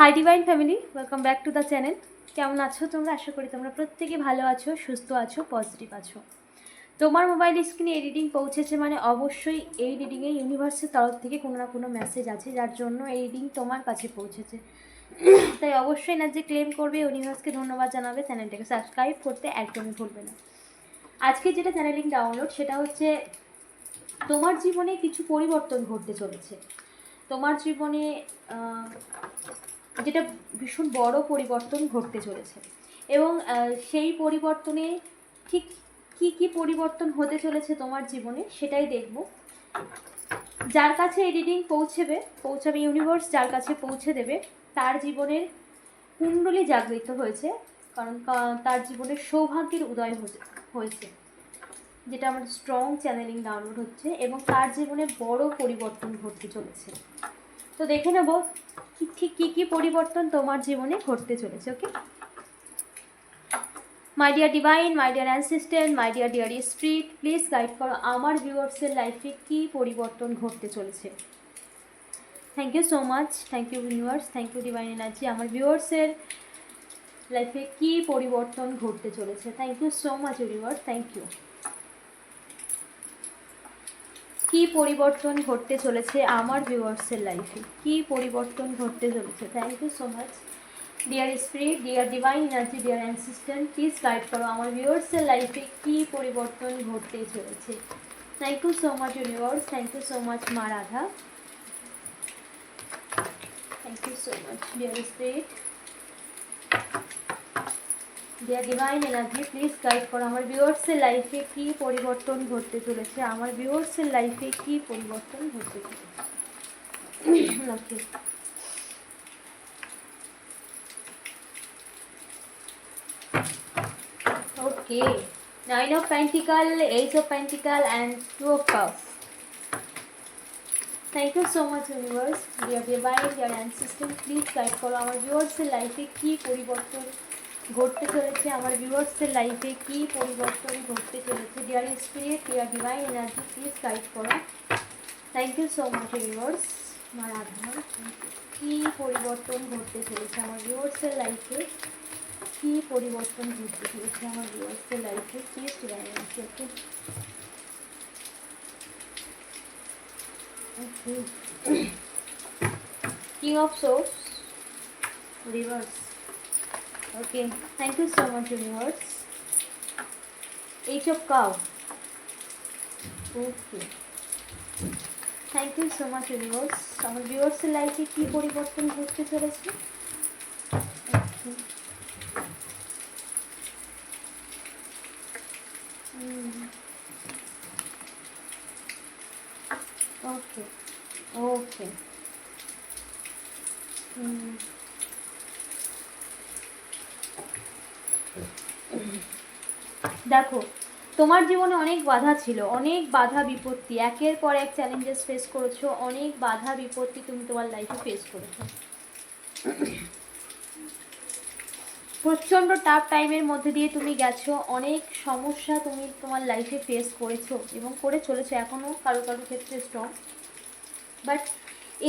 Hi divine family welcome back to the channel কেমন আছো তোমরা? আশা করি তোমরা প্রত্যেকে ভালো আছো, সুস্থ আছো পজিটিভ আছো। তোমার মোবাইল স্ক্রিনে রিডিং পৌঁছেছে মানে অবশ্যই এই রিডিংয়ে ইউনিভার্সের তরফ থেকে কোনো না কোনো মেসেজ আছে, যার জন্য এই রিডিং তোমার কাছে পৌঁছেছে। তাই অবশ্যই না যে ক্লেম করবে ইউনিভার্সকে ধন্যবাদ জানাবে চ্যানেলটাকে সাবস্ক্রাইব করতে একদমই ভুলবে না। আজকে যেটা চ্যানেলিং ডাউনলোড সেটা হচ্ছে তোমার জীবনে কিছু পরিবর্তন ঘটতে চলেছে। তোমার জীবনে যেটা ভীষণ বড় পরিবর্তন ঘটতে চলেছে। এবং সেই পরিবর্তনে ঠিক কি কি পরিবর্তন হতে চলেছে তোমার জীবনে সেটাই দেখব। যার কাছে এই রিডিং পৌঁছবে, পৌঁছাবে ইউনিভার্স যার কাছে পৌঁছে দেবে, তার জীবনের কুণ্ডলী জাগৃত হয়েছে, কারণ তার জীবনের সৌভাগ্যের উদয় হয়েছে। যেটা আমার স্ট্রং চ্যানেলিং ডাউনলোড হচ্ছে এবং তার জীবনে বড় পরিবর্তন ঘটতে চলেছে। তো দেখে নেব ঠিক কী কী পরিবর্তন তোমার জীবনে ঘটতে চলেছে okay my dear divine my dear assistant my dear dear spirit please guide করো আমার ভিউয়ার্সের লাইফে কী পরিবর্তন ঘটতে চলেছে? Thank you so much thank you viewers thank you divine energy আমার ভিউয়ার্সের লাইফে কী পরিবর্তন ঘটতে চলেছে? Thank you so much viewers thank you কি পরিবর্তন ঘটতে চলেছে আমার ভিউয়ার্সের লাইফে কি পরিবর্তন ঘটতে চলেছে? Thank you so much dear spirit dear divine energy dear assistant please guide করো আমার ভিউয়ার্সের লাইফে কি পরিবর্তন ঘটতে চলেছে? Thank you so much universe thank you so much মা Radha. Thank you so much dear spirit dear divine energy please guide করো আমার ভিউয়ার্সের লাইফে কি পরিবর্তন ঘটতে চলেছে? আমার ভিউয়ার্সের লাইফে কি পরিবর্তন ঘটতে চলেছে? Okay okay nine of pentacle eight of pentacle and two of cup thank you so much universe dear divine dear assistant please guide করো আমার ভিউয়ার্সের লাইফে কি পরিবর্তন ঘটতে চলেছে আমার ভিউয়ার্সের লাইফে কি পরিবর্তন ঘটতে চলেছে? Dear spirit dear divine energy please guide করো। Thank you so much viewers আমার আধার কী পরিবর্তন ঘটতে চলেছে আমার ভিউয়ার্সের লাইফে কি পরিবর্তন ঘটতে চলেছে আমার ভিউয়ার্সের লাইফে please divine energy okay okay king of swords reverse Okay, thank you so much, universe. Age of cow. Okay. Thank you so much universe আমার ভিউয়ার্সের লাইফে কী পরিবর্তন ঘটতে চলেছে। Okay. Okay. হুম। দেখো, তোমার জীবনে অনেক বাধা ছিল, অনেক বাধা বিপত্তি, একের পর এক চ্যালেঞ্জেস ফেস করেছ, অনেক বাধা বিপত্তি তুমি তোমার লাইফে ফেস করেছ। প্রচণ্ড টাফ টাইমের মধ্যে দিয়ে তুমি গেছো, অনেক সমস্যা তুমি তোমার লাইফে ফেস করেছ এবং করে চলেছো এখনও কারও কারও ক্ষেত্রে স্ট্রং বাট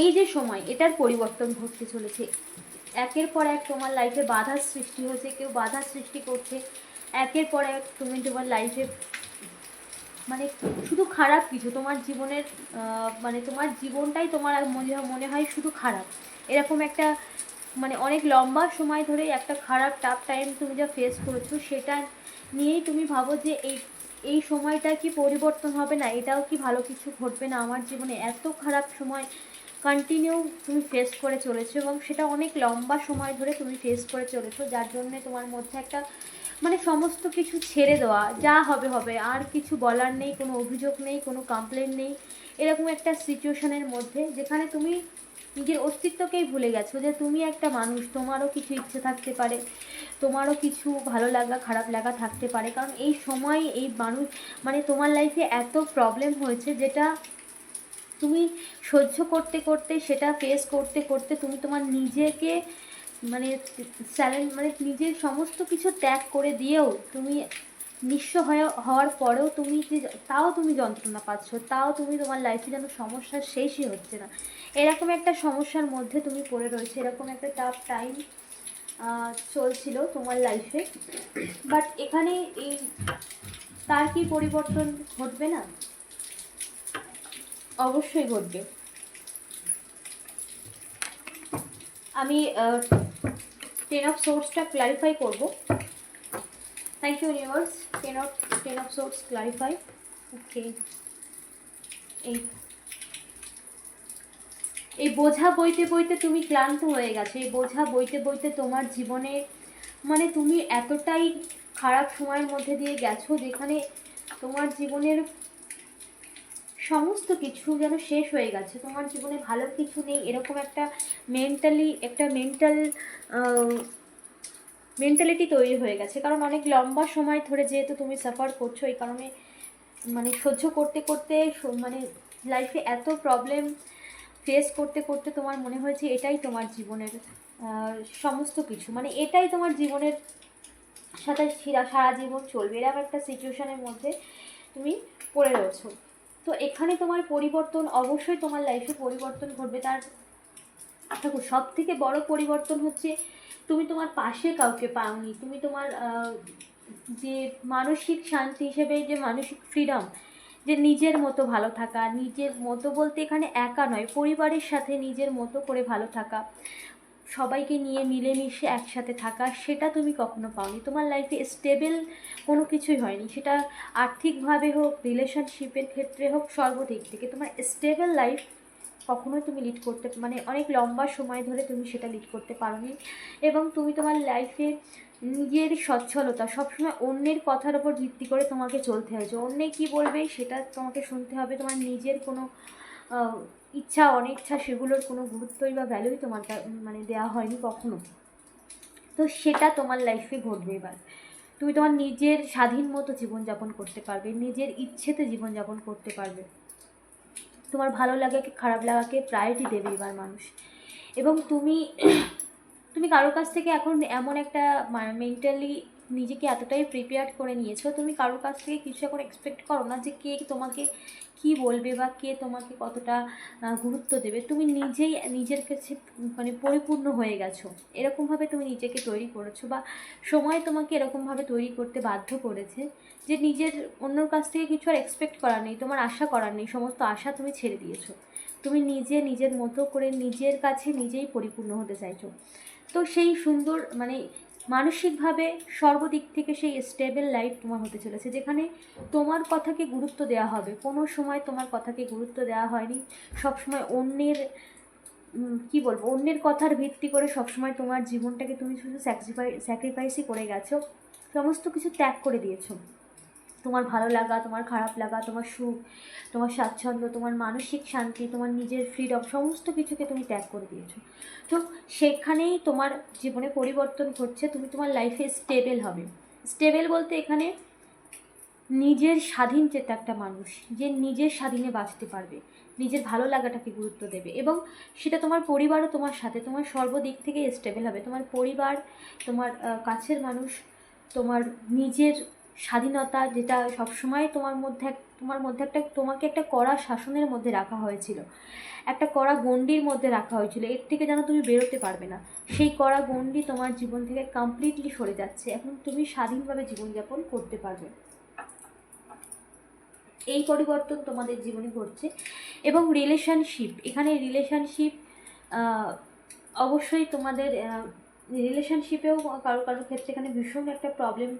এই যে সময়, এটার পরিবর্তন ঘটতে চলেছে। একের পর এক তোমার লাইফে বাধার সৃষ্টি হয়েছে, কেউ বাধার সৃষ্টি করছে একের পর এক তুমি তোমার লাইফে মানে শুধু খারাপ কিছু, তোমার জীবনের মানে তোমার জীবনটাই তোমার মনে হয় মনে হয় শুধু খারাপ। এরকম একটা মানে অনেক লম্বা সময় ধরে একটা খারাপ টাফ টাইম তুমি যা ফেস করেছ, সেটা নিয়েই তুমি ভাবো যে এই এই সময়টা কি পরিবর্তন হবে না? এটাও কি ভালো কিছু ঘটবে না? আমার জীবনে এত খারাপ সময় কন্টিনিউ তুমি ফেস করে চলেছো এবং সেটা অনেক লম্বা সময় ধরে তুমি ফেস করে চলেছো, যার জন্য তোমার মধ্যে একটা মানে সমস্ত কিছু ছেড়ে দেওয়া, যা হবে হবে। আর কিছু বলার নেই, কোনো অভিযোগ নেই, কোনো কমপ্লেন নেই। এরকম একটা সিচুয়েশনের মধ্যে যেখানে তুমি নিজের অস্তিত্বকেই ভুলে গেছো যে তুমি একটা মানুষ, তোমারও কিছু ইচ্ছে থাকতে পারে, তোমারও কিছু ভালো লাগা, খারাপ লাগা থাকতে পারে। কারণ এই সময় এই মানুষ মানে তোমার লাইফে এত প্রবলেম হয়েছে যেটা তুমি সহ্য করতে করতে, সেটা ফেস করতে করতে তুমি তোমার নিজেকে মানে চ্যালেঞ্জ মানে নিজের সমস্ত কিছু ত্যাগ করে দিয়েও তুমি নিঃস্ব হয়ে- হওয়ার পরেও তুমি যে, তাও তুমি যন্ত্রণা পাচ্ছ, তাও তুমি তোমার লাইফে যেন সমস্যার শেষই হচ্ছে না। এরকম একটা সমস্যার মধ্যে তুমি পড়ে রয়েছে, এরকম একটা টাফ টাইম চলছিল তোমার লাইফে বাট এখানে এই, তার কি পরিবর্তন ঘটবে না? অবশ্যই ঘটবে। আমি টেন অফ সোর্সটা ক্লারিফাই করব। Thank you universe ten of ten of swords clarify okay এই এই বোঝা বইতে বইতে তুমি ক্লান্ত হয়ে গেছো। এই বোঝা বইতে বইতে তোমার জীবনে মানে তুমি এতটাই খারাপ সময়ের মধ্যে দিয়ে গেছো যেখানে তোমার জীবনের সমস্ত কিছু যেন শেষ হয়ে গেছে। তোমার জীবনে ভালো কিছু নেই, এরকম একটা মেন্টালি একটা মেন্টাল মেন্টালিটি তৈরি হয়ে গেছে। কারণ অনেক লম্বা সময় ধরে যেহেতু তুমি সাফার করছ, এই কারণে মানে সহ্য করতে করতে মানে লাইফে এত প্রবলেম ফেস করতে করতে তোমার মনে হয়েছে এটাই তোমার জীবনের সমস্ত কিছু। মানে এটাই তোমার জীবনের সাথে সিরা- জীবন চলবে। এরকম একটা সিচুয়েশনের মধ্যে তুমি পড়ে রয়েছো। তো এখানে তোমার পরিবর্তন অবশ্যই তোমার লাইফে পরিবর্তন ঘটবে। তার দেখো সব থেকে বড় পরিবর্তন হচ্ছে তুমি তোমার পাশে কাউকে পাওনি। তুমি তোমার যে মানসিক শান্তি হিসেবে, যে মানসিক ফ্রিডম যে নিজের মতো ভালো থাকা, নিজের মতো বলতে এখানে একা নয়, পরিবারের সাথে নিজের মতো করে ভালো থাকা। সবাইকে নিয়ে মিলেমিশে একসাথে থাকা, সেটা তুমি কখনো পাওনি। তোমার লাইফে স্টেবল কোনো কিছুই হয়নি। সেটা আর্থিকভাবে হোক রিলেশনশিপের ক্ষেত্রে হোক, সর্বদিক থেকে তোমার স্টেবল লাইফ কখনোই তুমি লিড করতে মানে অনেক লম্বা সময় ধরে তুমি সেটা লিড করতে পারোনি এবং তুমি তোমার লাইফে নিজের সচ্ছলতা, সবসময় অন্যের কথার ওপর ভিত্তি করে তোমাকে চলতে হয়েছে। অন্যে কী বলবে সেটা তোমাকে শুনতে হবে। তোমার নিজের কোনো ইচ্ছা, অনিচ্ছা, সেগুলোর কোনো গুরুত্বই বা ভ্যালুই তোমার মানে দেওয়া হয়নি কখনো। তো সেটা তোমার লাইফে ঘটবে এবার। তুমি তোমার নিজের স্বাধীন মতো জীবনযাপন করতে পারবে, নিজের ইচ্ছেতে জীবনযাপন করতে পারবে। তোমার ভালো লাগাকে, খারাপ লাগাকে প্রায়োরিটি দেবে এবার মানুষ। এবং তুমি তুমি কারোর কাছ থেকে এখন এমন একটা মেন্টালি নিজেকে এতটাই প্রিপেয়ার করে নিয়েছো, তুমি কারোর কাছ থেকে কিছু এখন এক্সপেক্ট করো না যে কে তোমাকে কি বলবে বা কে তোমাকে কতটা গুরুত্ব দেবে। তুমি নিজেই নিজের কাছে মানে পরিপূর্ণ হয়ে গেছো। এরকমভাবে তুমি নিজেকে তৈরি করেছ বা সময় তোমাকে এরকমভাবে তৈরি করতে বাধ্য করেছে যে নিজের অন্যর কাছ থেকে কিছু আর এক্সপেক্ট করার নেই, তোমার আশা করার নেই, সমস্ত আশা তুমি ছেড়ে দিয়েছ। তুমি নিজে নিজের মতো করে নিজের কাছে নিজেই পরিপূর্ণ হতে চাইছো। তো সেই সুন্দর মানে মানসিকভাবে সর্বদিক থেকে সেই স্টেবল লাইফ তোমার হতে চলেছে, যেখানে তোমার কথাকে গুরুত্ব দেওয়া হবে। কোনো সময় তোমার কথাকে গুরুত্ব দেওয়া হয়নি। সবসময় অন্যের কি বলব, অন্যের কথার ভিত্তি করে সবসময় তোমার জীবনটাকে তুমি শুধু স্যাক্রিফাই স্যাক্রিফাইসই করে গেছো। সমস্ত কিছু ত্যাগ করে দিয়েছ। তোমার ভালো লাগা, তোমার খারাপ লাগা, তোমার সুখ, তোমার স্বাচ্ছন্দ্য, তোমার মানসিক শান্তি, তোমার নিজের ফ্রিডম সমস্ত কিছুকে তুমি ত্যাগ করে দিয়েছ। তো সেখানেই তোমার জীবনে পরিবর্তন ঘটছে, তুমি তোমার লাইফে স্টেবেল হবে। স্টেবেল বলতে এখানে নিজের স্বাধীন চেতা একটা মানুষ, যে নিজের স্বাধীনে বাঁচতে পারবে, নিজের ভালো লাগাটাকে গুরুত্ব দেবে এবং সেটা তোমার পরিবারও তোমার সাথে, তোমার সর্বদিক থেকে স্টেবল হবে। তোমার পরিবার, তোমার কাছের মানুষ, তোমার নিজের স্বাধীনতা যেটা সবসময় তোমার মধ্যে তোমার মধ্যে একটা, তোমাকে একটা কড়া শাসনের মধ্যে রাখা হয়েছিল। একটা কড়া গণ্ডির মধ্যে রাখা হয়েছিল। এর থেকে যেন তুমি বেরোতে পারবে না। সেই কড়া গণ্ডি তোমার জীবন থেকে কমপ্লিটলি সরে যাচ্ছে। এখন তুমি স্বাধীনভাবে জীবনযাপন করতে পারবে। এই পরিবর্তন তোমাদের জীবনে ঘটছে। এবং রিলেশনশিপ এখানে রিলেশনশিপ অবশ্যই তোমাদের রিলেশনশিপেও কারও কারোর ক্ষেত্রে এখানে ভীষণ একটা প্রবলেম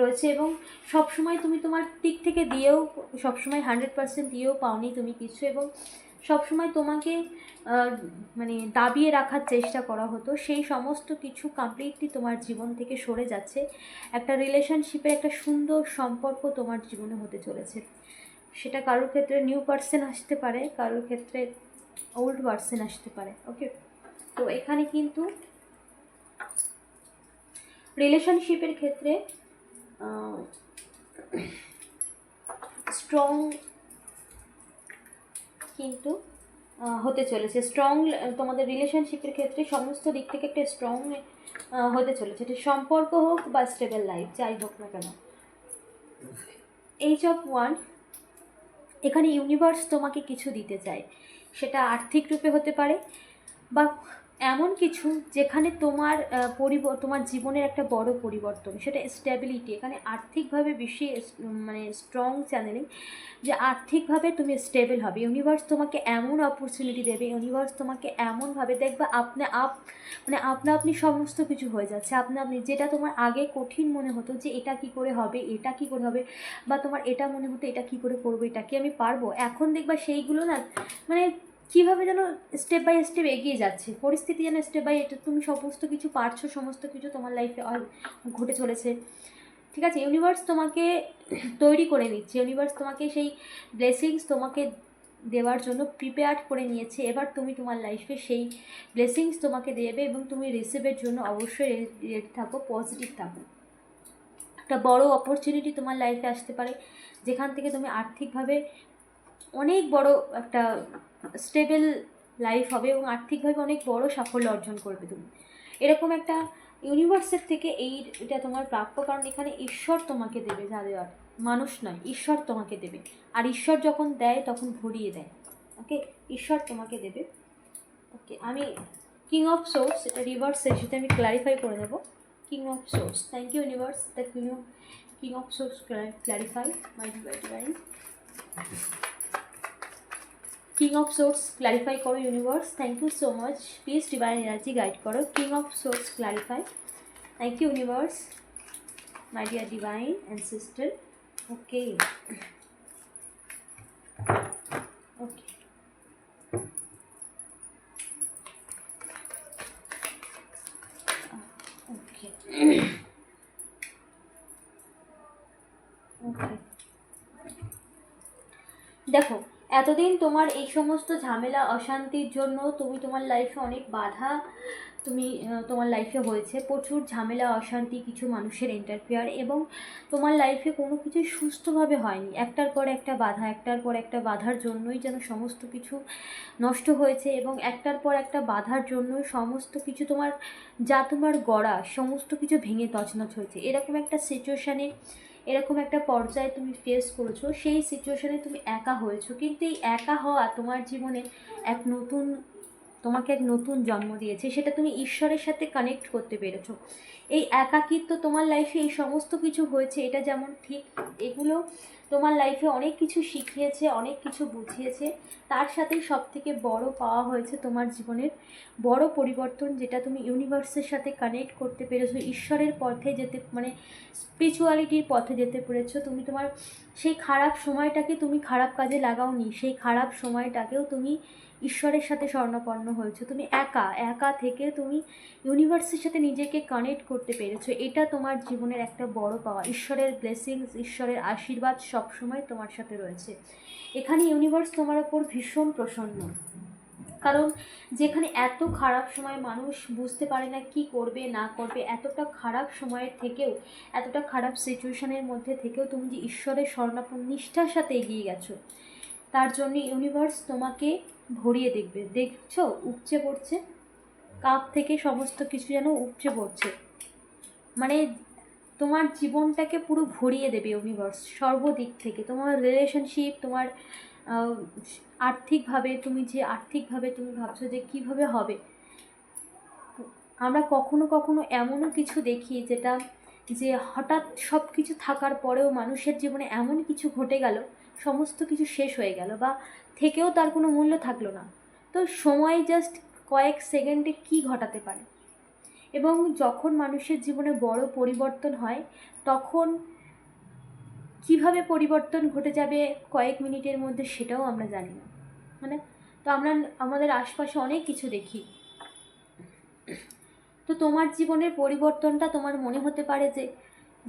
রয়েছে এবং সবসময় তুমি তোমার দিক থেকে দিয়েও, সবসময় হান্ড্রেড পার্সেন্ট দিয়েও পাওনি তুমি কিছু এবং সবসময় তোমাকে মানে দাবিয়ে রাখার চেষ্টা করা হতো। সেই সমস্ত কিছু কমপ্লিটলি তোমার জীবন থেকে সরে যাচ্ছে। একটা রিলেশনশিপের একটা সুন্দর সম্পর্ক তোমার জীবনে হতে চলেছে। সেটা কারোর ক্ষেত্রে নিউ পার্সন আসতে পারে, কারোর ক্ষেত্রে ওল্ড পার্সন আসতে পারে ওকে তো এখানে কিন্তু রিলেশনশিপের ক্ষেত্রে স্ট্রং কিন্তু আহ, হতে চলেছে। স্ট্রং তোমাদের রিলেশনশিপের ক্ষেত্রে সমস্ত দিক থেকে একটা স্ট্রং হতে চলেছে। এটা সম্পর্ক হোক বা স্টেবল লাইফ যাই হোক না কেন। এইচ অফ ওয়ান এখানে ইউনিভার্স তোমাকে কিছু দিতে চায়। সেটা আর্থিক রূপে হতে পারে বা এমন কিছু যেখানে তোমার পরিব, তোমার জীবনের একটা বড় পরিবর্তন, সেটা স্টেবিলিটি এখানে আর্থিকভাবে বেশি মানে স্ট্রং চ্যানেলিং যে আর্থিকভাবে তুমি স্টেবল হবে। ইউনিভার্স তোমাকে এমন অপরচুনিটি দেবে ইউনিভার্স তোমাকে এমনভাবে দেখবে আপনি, আপ মানে আপনা আপনি সমস্ত কিছু হয়ে যাচ্ছে। আপনা আপনি যেটা তোমার আগে কঠিন মনে হতো যে এটা কি করে হবে, এটা কি করে হবে, বা তোমার এটা মনে হতো এটা কি করে করব, এটা কি আমি পারব? এখন দেখবা সেইগুলো না মানে কীভাবে যেন স্টেপ বাই স্টেপ এগিয়ে যাচ্ছে? পরিস্থিতি যেন স্টেপ বাই এটা তুমি সমস্ত কিছু পারছ, সমস্ত কিছু তোমার লাইফে ঘটে চলেছে। ঠিক আছে? ইউনিভার্স তোমাকে তৈরি করে নিচ্ছে। ইউনিভার্স তোমাকে সেই ব্লেসিংস তোমাকে দেওয়ার জন্য প্রিপেয়ার করে নিয়েছে। এবার তুমি তোমার লাইফে সেই ব্লেসিংস তোমাকে দেবে এবং তুমি রিসিভের জন্য অবশ্যই রেডি থাকো পজিটিভ থাকো। একটা বড় অপরচুনিটি তোমার লাইফে আসতে পারে। যেখান থেকে তুমি আর্থিকভাবে অনেক বড় একটা স্টেবল লাইফ হবে এবং আর্থিকভাবে অনেক বড় সাফল্য অর্জন করবে তুমি। এরকম একটা ইউনিভার্সের থেকে এই এটা তোমার প্রাপ্য, কারণ এখানে ঈশ্বর তোমাকে দেবে যা দেওয়ার মানুষ নয়, ঈশ্বর তোমাকে দেবে। আর ঈশ্বর যখন দেয়, তখন ভরিয়ে দেয়। ওকে ঈশ্বর তোমাকে দেবে। ওকে আমি কিং অফ সোর্স এটা রিভার্সের সাথে আমি ক্লারিফাই করে দেবো king of swords thank you universe the king of king of swords clarify my divine king of swords clarify করো universe thank you so much please divine energy guide করো king of swords clarify thank you universe my dear divine and সিস্টার okay okay দেখো এতদিন তোমার এই সমস্ত ঝামেলা, অশান্তির জন্য তুমি তোমার লাইফে অনেক বাধা তুমি তোমার লাইফে হয়েছে। প্রচুর ঝামেলা, অশান্তি, কিছু মানুষের ইন্টারফেয়ার এবং তোমার লাইফে কোনো কিছু সুস্থভাবে হয়নি। একটার পর একটা বাধা, একটার পর একটা বাধার জন্যই যেন সমস্ত কিছু নষ্ট হয়েছে এবং একটার পর একটা বাধার জন্যই সমস্ত কিছু তোমার, যা তোমার গড়া, সমস্ত কিছু ভেঙে তছনছ হয়েছে। এরকম একটা সিচুয়েশানে এরকম একটা পর্যায়ে তুমি ফেস করেছ, সেই সিচুয়েশানে তুমি একা হয়েছো। কিন্তু এই একা হওয়া তোমার জীবনে এক নতুন, তোমাকে এক নতুন জন্ম দিয়েছে, সেটা তুমি ঈশ্বরের সাথে কানেক্ট করতে পেরেছ। এই একাকিত্ব তোমার লাইফে এই সমস্ত কিছু হয়েছে, এটা যেমন ঠিক, এগুলো তোমার লাইফে অনেক কিছু শিখিয়েছে, অনেক কিছু বুঝিয়েছে। তার সাথে সব থেকে বড় পাওয়া হয়েছে তোমার জীবনের বড় পরিবর্তন যেটা তুমি ইউনিভার্সের সাথে কানেক্ট করতে পেরেছ, ঈশ্বরের পথে যেতে মানে স্পিরিচুয়ালিটির পথে যেতে পেরেছ। তুমি তোমার সেই খারাপ সময়টাকে তুমি খারাপ কাজে লাগাওনি, সেই খারাপ সময়টাকেও তুমি ঈশ্বরের সাথে স্বর্ণপন্ন হয়েছো। তুমি একা একা থেকে তুমি ইউনিভার্সের সাথে নিজেকে কানেক্ট করতে পেরেছ। এটা তোমার জীবনের একটা বড় পাওয়া। ঈশ্বরের ব্লেসিংস ঈশ্বরের আশীর্বাদ সবসময় তোমার সাথে রয়েছে। এখানে ইউনিভার্স তোমার ওপর ভীষণ প্রসন্ন। কারণ যেখানে এত খারাপ সময় মানুষ বুঝতে পারে না কি করবে, না করবে, এতটা খারাপ সময়ের থেকেও, এতটা খারাপ সিচুয়েশনের মধ্যে থেকেও তুমি যে ঈশ্বরের স্বর্ণাপন নিষ্ঠার সাথে এগিয়ে গেছো, তার জন্য ইউনিভার্স তোমাকে ভরিয়ে দেখবে। দেখছ? উপচে পড়ছে। কাপ থেকে সমস্ত কিছু যেন উপচে পড়ছে। মানে তোমার জীবনটাকে পুরো ভরিয়ে দেবে ইউনিভার্স সর্বদিক থেকে। তোমার রিলেশনশিপ তোমার আর্থিকভাবে, তুমি যে আর্থিকভাবে তুমি ভাবছ যে কীভাবে হবে। আমরা কখনো কখনো এমনও কিছু দেখি যেটা, যে হঠাৎ সব কিছু থাকার পরেও মানুষের জীবনে এমন কিছু ঘটে গেল সমস্ত কিছু শেষ হয়ে গেল বা থেকেও তার কোনো মূল্য থাকল না। তো সময় জাস্ট কয়েক সেকেন্ডে কি ঘটাতে পারে? এবং যখন মানুষের জীবনে বড় পরিবর্তন হয়, তখন কীভাবে পরিবর্তন ঘটে যাবে কয়েক মিনিটের মধ্যে সেটাও আমরা জানি না। মানে তো আমরা আমাদের আশপাশে অনেক কিছু দেখি। তো তোমার জীবনের পরিবর্তনটা তোমার মনে হতে পারে যে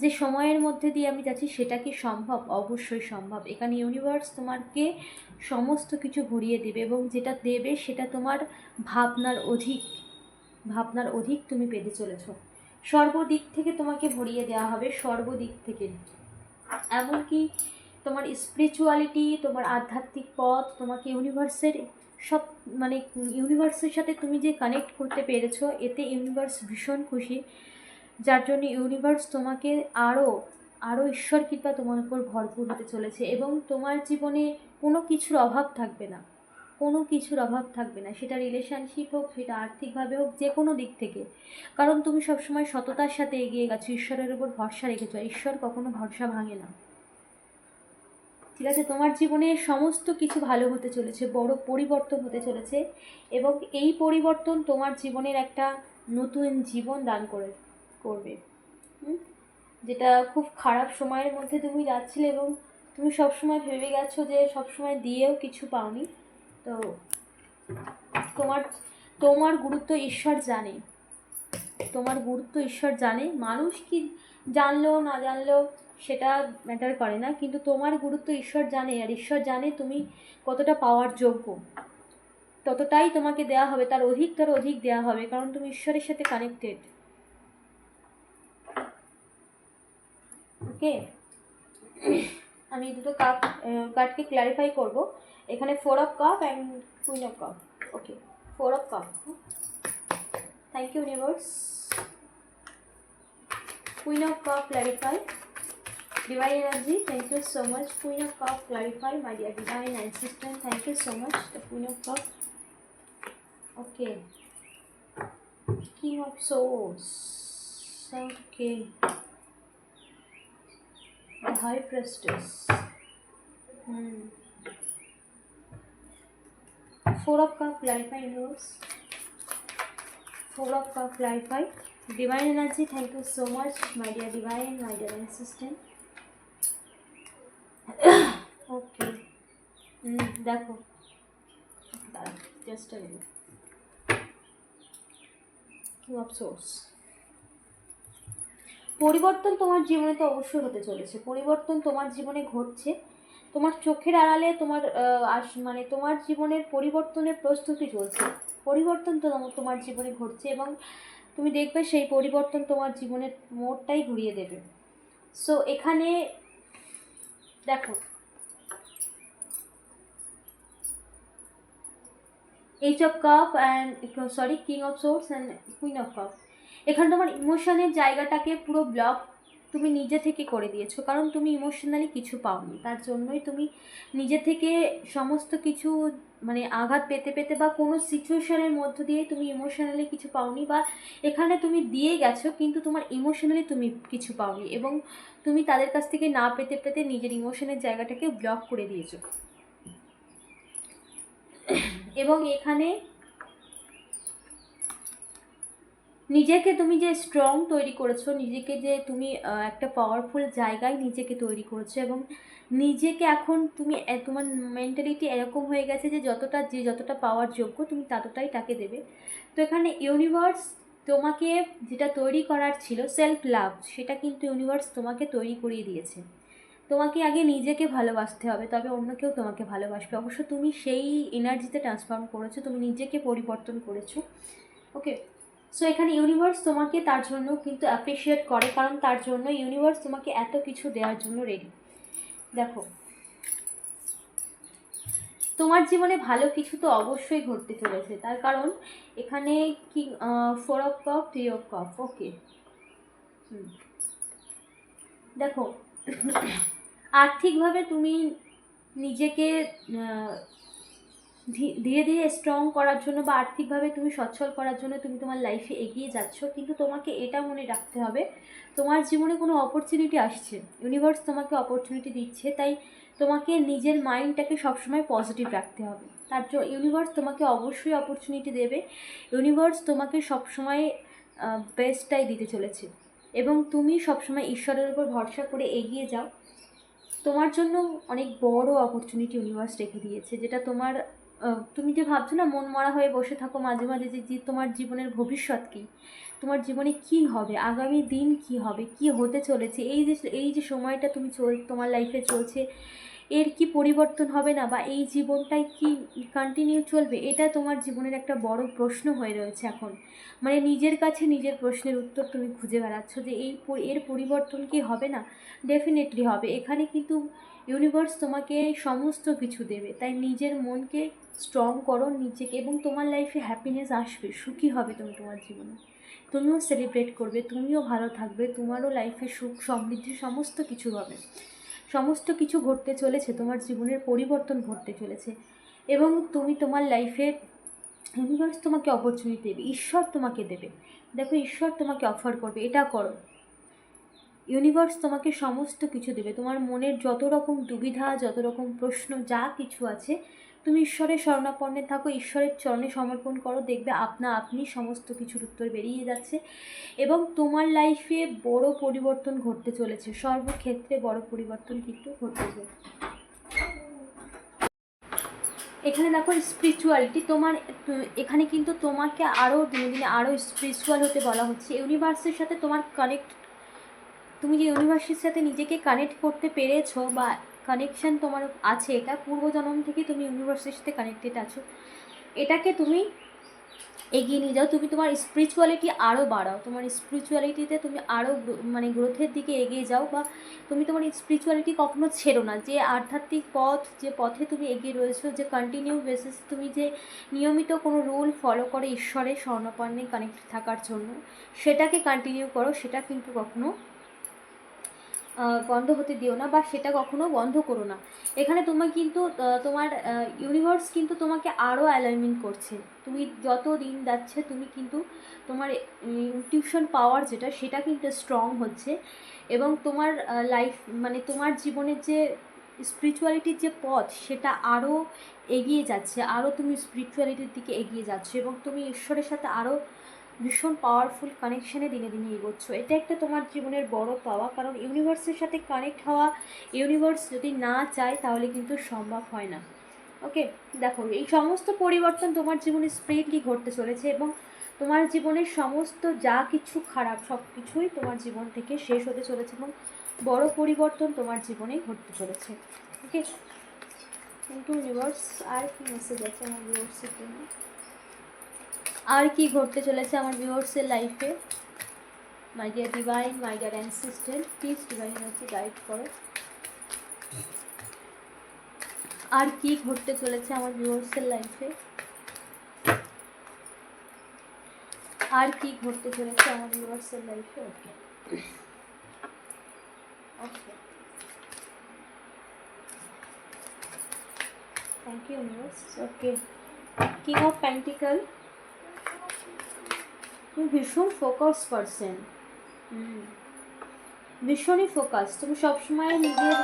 যে সময়ের মধ্যে দিয়ে আমি যাচ্ছি সেটা কি সম্ভব? অবশ্যই সম্ভব। এখানে ইউনিভার্স তোমাকে সমস্ত কিছু ভরিয়ে দেবে এবং যেটা দেবে সেটা তোমার ভাবনার অধিক ভাবনার অধিক তুমি পেতে চলেছো। সর্বদিক থেকে তোমাকে ভরিয়ে দেওয়া হবে সর্বদিক থেকে। এমনকি তোমার স্পিরিচুয়ালিটি তোমার আধ্যাত্মিক পথ, তোমাকে ইউনিভার্সের সব মানে ইউনিভার্সের সাথে তুমি যে কানেক্ট করতে পেরেছ, এতে ইউনিভার্স ভীষণ খুশি। যার জন্য ইউনিভার্স তোমাকে আরও আরও ঈশ্বর কৃপা তোমার উপর ভরপুর হতে চলেছে এবং তোমার জীবনে কোনো কিছুর অভাব থাকবে না। কোনো কিছুর অভাব থাকবে না। সেটা রিলেশনশিপ হোক, সেটা আর্থিকভাবে হোক যে কোনো দিক থেকে। কারণ তুমি সবসময় সততার সাথে এগিয়ে গেছো, ঈশ্বরের উপর ভরসা রেখেছো। ঈশ্বর কখনো ভরসা ভাঙে না। ঠিক আছে? তোমার জীবনে সমস্ত কিছু ভালো হতে চলেছে, বড় পরিবর্তন হতে চলেছে এবং এই পরিবর্তন তোমার জীবনের একটা নতুন জীবন দান করে করবে। যেটা খুব খারাপ সময়ের মধ্যে তুমি যাচ্ছিলে এবং তুমি সবসময় ভেবে গেছো যে সবসময় দিয়েও কিছু পাওনি। তো তোমার তোমার গুরুত্ব ঈশ্বর জানে। তোমার গুরুত্ব ঈশ্বর জানে। মানুষ কি জানলো না জানলো সেটা ম্যাটার করে না। কিন্তু তোমার গুরুত্ব ঈশ্বর জানে আর ঈশ্বর জানে তুমি কতটা পাওয়ার যোগ্য। ততটাই তোমাকে দেওয়া হবে, তার অধিক তার অধিক দেওয়া হবে। কারণ তুমি ঈশ্বরের সাথে connected ওকে আমি দুটো কাপ কার্ডকে ক্ল্যারিফাই করব এখানে four of cup and queen of cup okay four of cup thank you universe queen of cup clarify Divine energy, thank you so much. Queen of Cup, clarify, my dear divine assistant. Thank you so much. The Queen of Cup. Okay. King of Swords. Okay. The High Priestess. Hmm. Four of Cup, clarify, universe. Four of Cup, clarify. Divine energy, thank you so much, my dear divine, my dear assistant. Hmm দেখো দাঁড়া just a minute king of swords পরিবর্তন তোমার জীবনে তো অবশ্যই হতে চলেছে। পরিবর্তন তোমার জীবনে ঘটছে। তোমার চোখের আড়ালে তোমার আস মানে তোমার জীবনের পরিবর্তনের প্রস্তুতি চলছে। পরিবর্তন তো তোমার- জীবনে ঘটছে এবং তুমি দেখবে সেই পরিবর্তন তোমার জীবনের মোড়টাই ঘুরিয়ে দেবে। সো এখানে দেখো। Ace of cup and sorry king of swords and queen of cup এখানে তোমার ইমোশনের জায়গাটাকে পুরো ব্লক তুমি নিজে থেকে করে দিয়েছ, কারণ তুমি ইমোশনালি কিছু পাওনি। তার জন্যই তুমি নিজে থেকে সমস্ত কিছু মানে আঘাত পেতে পেতে বা কোনো সিচুয়েশনের মধ্য দিয়ে তুমি ইমোশনালি কিছু পাওনি বা এখানে তুমি দিয়ে গেছো, কিন্তু তোমার ইমোশনালি তুমি কিছু পাওনি এবং তুমি তাদের কাছ থেকে না পেতে পেতে নিজের ইমোশনের জায়গাটাকে ব্লক করে দিয়েছ। এবং এখানে নিজেকে তুমি যে স্ট্রং তৈরি করেছ, নিজেকে যে তুমি একটা পাওয়ারফুল জায়গায় নিজেকে তৈরি করেছ এবং নিজেকে এখন তুমি তোমার মেন্টালিটি এরকম হয়ে গেছে যে যতটা যে যতটা পাওয়ার যোগ্য তুমি ততটাই তাকে দেবে। তো এখানে ইউনিভার্স তোমাকে যেটা তৈরি করার ছিল সেলফ লাভ সেটা কিন্তু ইউনিভার্স তোমাকে তৈরি করিয়ে দিয়েছে। তোমাকে আগে নিজেকে ভালোবাসতে হবে, তবে অন্য কেউ তোমাকে ভালোবাসবে। অবশ্য তুমি সেই এনার্জিতে ট্রান্সফর্ম করেছ, তুমি নিজেকে পরিবর্তন করেছ। ওকে সো এখানে ইউনিভার্স তোমাকে তার জন্য কিন্তু অ্যাপ্রিসিয়েট করে, কারণ তার জন্য ইউনিভার্স তোমাকে এত কিছু দেওয়ার জন্য রেডি দেখো, তোমার জীবনে ভালো কিছু তো অবশ্যই ঘটতে চলেছে। তার কারণ এখানে কি four of cup three of cup okay দেখো, আর্থিকভাবে তুমি নিজেকে ধীরে ধীরে স্ট্রং করার জন্য বা আর্থিকভাবে তুমি সচ্ছল করার জন্য তুমি তোমার লাইফে এগিয়ে যাচ্ছ। কিন্তু তোমাকে এটা মনে রাখতে হবে, তোমার জীবনে কোনো অপরচুনিটি আসছে। ইউনিভার্স তোমাকে অপরচুনিটি দিচ্ছে, তাই তোমাকে নিজের মাইন্ডটাকে সবসময় পজিটিভ রাখতে হবে। তার জন্য ইউনিভার্স তোমাকে অবশ্যই অপরচুনিটি দেবে। ইউনিভার্স তোমাকে সবসময় বেস্টটাই দিতে চলেছে। এবং তুমি সবসময় ঈশ্বরের উপর ভরসা করে এগিয়ে যাও। তোমার জন্য অনেক বড় অপরচুনিটি ইউনিভার্স রেখে দিয়েছে, যেটা তোমার তুমি যে ভাবছ না, মন মরা হয়ে বসে থাকো মাঝে মাঝে যে তোমার জীবনের ভবিষ্যৎ কী? তোমার জীবনে কি হবে? আগামী দিন কি হবে? কি হতে চলেছে? এই যে এই যে সময়টা তুমি চল, তোমার লাইফে চলছে, এর কি পরিবর্তন হবে না? বা এই জীবনটাই কি কন্টিনিউ চলবে? এটা তোমার জীবনের একটা বড় প্রশ্ন হয়ে রয়েছে এখন। মানে নিজের কাছে নিজের প্রশ্নের উত্তর তুমি খুঁজে বেড়াচ্ছ যে, এই এর পরিবর্তন কি হবে না? ডেফিনেটলি হবে। এখানে কিন্তু ইউনিভার্স তোমাকে সমস্ত কিছু দেবে। তাই নিজের মনকে স্ট্রং করো, নিজেকে এবং তোমার লাইফে হ্যাপিনেস আসবে, সুখী হবে তুমি তোমার জীবনে। তুমিও সেলিব্রেট করবে, তুমিও ভালো থাকবে, তোমারও লাইফে সুখ, সমৃদ্ধি সমস্ত কিছু হবে। সমস্ত কিছু ঘটতে চলেছে, তোমার জীবনের পরিবর্তন ঘটতে চলেছে। এবং তুমি তোমার লাইফে ইউনিভার্স তোমাকে অপরচুনিটি দেবে, ঈশ্বর তোমাকে দেবে। দেখো, ঈশ্বর তোমাকে অফার করবে, এটা করো। ইউনিভার্স তোমাকে সমস্ত কিছু দেবে। তোমার মনের যত রকম দুবিধা, যত রকম প্রশ্ন, যা কিছু আছে, তুমি ঈশ্বরের স্বর্ণাপন্নে থাকো, ঈশ্বরের চরণে সমর্পণ করো, দেখবে আপনা আপনি সমস্ত কিছুর উত্তর বেরিয়ে যাচ্ছে এবং তোমার লাইফে বড় পরিবর্তন ঘটতে চলেছে। সর্বক্ষেত্রে বড় পরিবর্তন কিন্তু ঘটতে চলেছে। এখানে দেখো স্পিরিচুয়ালিটি তোমার এখানে কিন্তু তোমাকে আরও দিনে দিনে আরও স্পিরিচুয়াল হতে বলা হচ্ছে। ইউনিভার্সের সাথে তোমার কানেক্ট তুমি যে ইউনিভার্সের সাথে নিজেকে কানেক্ট করতে পেরেছ বা কানেকশন তোমার আছে, এটা পূর্বজন্ম থেকে তুমি ইউনিভার্সের সাথে কানেক্টেড আছো, এটাকে তুমি এগিয়ে নিয়ে যাও। তুমি তোমার স্পিরিচুয়ালিটি আরও বাড়াও। তোমার স্পিরিচুয়ালিটিতে তুমি আরও মানে গ্রোথের দিকে এগিয়ে যাও বা তুমি তোমার স্পিরিচুয়ালিটি কখনো ছেড়ো না। যে আধ্যাত্মিক পথ, যে পথে তুমি এগিয়ে রয়েছো, যে কন্টিনিউ বেসিস তুমি যে নিয়মিত কোনো রুল ফলো করে ঈশ্বরের স্বর্ণপর্ণে কানেক্ট থাকার জন্য, সেটাকে কন্টিনিউ করো, সেটা কিন্তু কখনো বন্ধ হতে দিও না বা সেটা কখনো বন্ধ করো না। এখানে তোমার কিন্তু তোমার ইউনিভার্স কিন্তু তোমাকে আরও অ্যালাইনমেন্ট করছে। তুমি যত দিন যাচ্ছে, তুমি কিন্তু তোমার টিউশন পাওয়ার যেটা, সেটা কিন্তু স্ট্রং হচ্ছে। এবং তোমার লাইফ মানে তোমার জীবনের যে স্পিরিচুয়ালিটির যে পথ, সেটা আরও এগিয়ে যাচ্ছে। আরও তুমি স্পিরিচুয়ালিটির দিকে এগিয়ে যাচ্ছ এবং তুমি ঈশ্বরের সাথে আরও ভীষণ পাওয়ারফুল কানেকশানে দিনে দিনে এগোচ্ছ। এটা একটা তোমার জীবনের বড় পাওয়া, কারণ ইউনিভার্সের সাথে কানেক্ট হওয়া ইউনিভার্স যদি না চায়, তাহলে কিন্তু সম্ভব হয় না। ওকে দেখো, এই সমস্ত পরিবর্তন তোমার জীবনে স্প্রিডলি ঘটতে চলেছে এবং তোমার জীবনের সমস্ত যা কিছু খারাপ, সব কিছুই তোমার জীবন থেকে শেষ হতে চলেছে এবং বড় পরিবর্তন তোমার জীবনে ঘটতে চলেছে। ওকে কিন্তু ইউনিভার্স আর কি মেসেজ আছে আমার ইউনিভার্সের জন্য? আর কি ঘটতে চলেছে আমার ভিউয়ার্সের লাইফে my dear divine my dear assistant please divine হচ্ছে গাইড করো। আর কি ঘটতে চলেছে আমার ভিউয়ার্সের লাইফে আর কি ঘটতে চলেছে আমার ভিউয়ার্সের লাইফে okay okay thank you universe okay king of pentacle তুমি ভীষণ ফোকাস পারসন ভীষণই ফোকাস তুমি সবসময় নিজের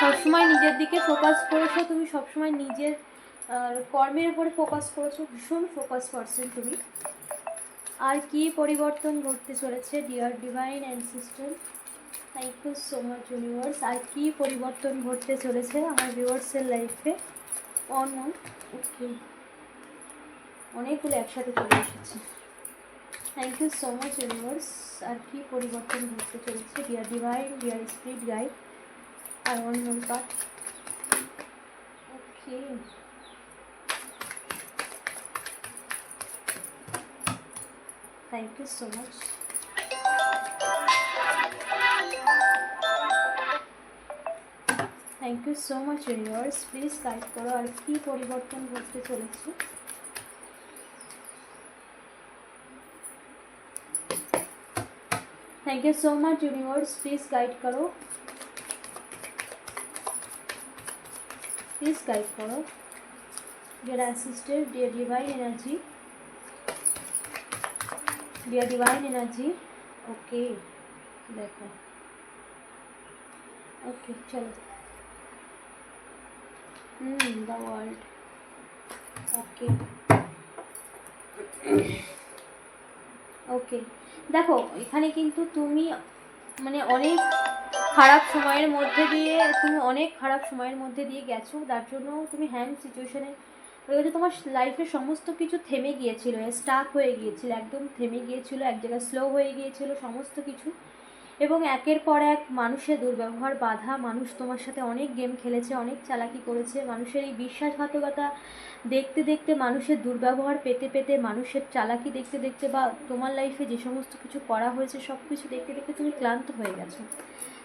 সবসময় নিজের দিকে ফোকাস করেছ তুমি সবসময় নিজের কর্মের উপরে ফোকাস করেছ ভীষণ ফোকাস পারসন তুমি। আর কি পরিবর্তন ঘটতে চলেছে dear divine and system thank you so much universe আর কি পরিবর্তন ঘটতে চলেছে আমার ভিউয়ার্সের লাইফে অন ওকে অনেকগুলো একসাথে চলে এসেছে। Thank you so much universe আর কি পরিবর্তন ঘটতে চলেছে? Dear divine dear spirit guide R one more part okay thank you so much thank you so much universe please guide করো আর কি পরিবর্তন ঘটতে চলেছে? Thank you so much universe please guide करो। प्लीज़ गाइड करो। Dear assistant dear divine energy dear divine energy okay देखो। Okay चलो। द वर्ल्ड ओके ওকে দেখো, এখানে কিন্তু তুমি মানে অনেক খারাপ সময়ের মধ্যে দিয়ে, তুমি অনেক খারাপ সময়ের মধ্যে দিয়ে গেছো তার জন্য তুমি হ্যাং সিচুয়েশনে রয়েছে তোমার লাইফে সমস্ত কিছু থেমে গিয়েছিল স্টাক হয়ে গিয়েছিল, একদম থেমে গিয়েছিল, এক জায়গায় স্লো হয়ে গিয়েছিল, সমস্ত কিছু। এবং একের পর এক মানুষের দুর্ব্যবহার, বাধা, মানুষ তোমার সাথে অনেক গেম খেলেছে, অনেক চালাকি করেছে, মানুষের এই বিশ্বাসঘাতকতা দেখতে দেখতে মানুষের দুর্ব্যবহার পেতে পেতে মানুষের চালাকি দেখতে দেখতে বা তোমার লাইফে যে সমস্ত কিছু করা হয়েছে সব কিছু দেখতে দেখতে তুমি ক্লান্ত হয়ে গেছো।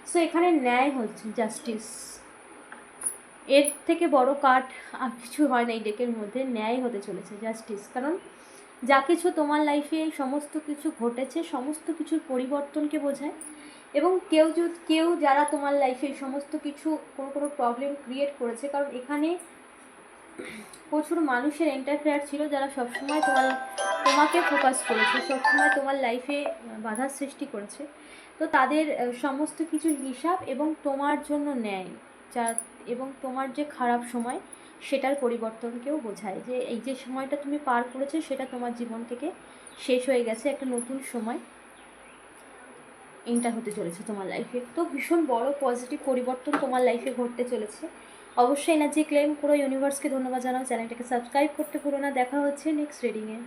সো এখানে ন্যায় হচ্ছে জাস্টিস এর থেকে বড় কাঠ আর কিছু হয় না এই ডেকের মধ্যে, ন্যায় হতে চলেছে জাস্টিস কারণ যা কিছু তোমার লাইফে সমস্ত কিছু ঘটেছে, সমস্ত কিছুর পরিবর্তনকে বোঝায়। এবং কেউ যদি কেউ যারা তোমার লাইফে এই সমস্ত কিছু কোনো কোনো প্রবলেম ক্রিয়েট করেছে, কারণ এখানে প্রচুর মানুষের এন্টারফেয়ার ছিল যারা সবসময় তোমার, তোমাকে ফোকাস করেছে, সবসময় তোমার লাইফে বাধার সৃষ্টি করেছে। তো তাদের সমস্ত কিছুর হিসাব এবং তোমার জন্য নেয় যা, এবং তোমার যে খারাপ সময়, সেটার পরিবর্তনকেও বোঝায়। যে এই যে সময়টা তুমি পার করেছ, সেটা তোমার জীবন থেকে শেষ হয়ে গেছে, একটা নতুন সময়। এন্টার হতে চলেছে তোমার লাইফে তো ভীষণ বড় পজিটিভ পরিবর্তন তোমার লাইফে ঘটতে চলেছে। অবশ্যই এনার্জি ক্লেম পুরো ইউনিভার্সকে ধন্যবাদ জানাও। চ্যানেলটাকে সাবস্ক্রাইব করতে পুরো না। দেখা হচ্ছে নেক্সট রিডিংয়ে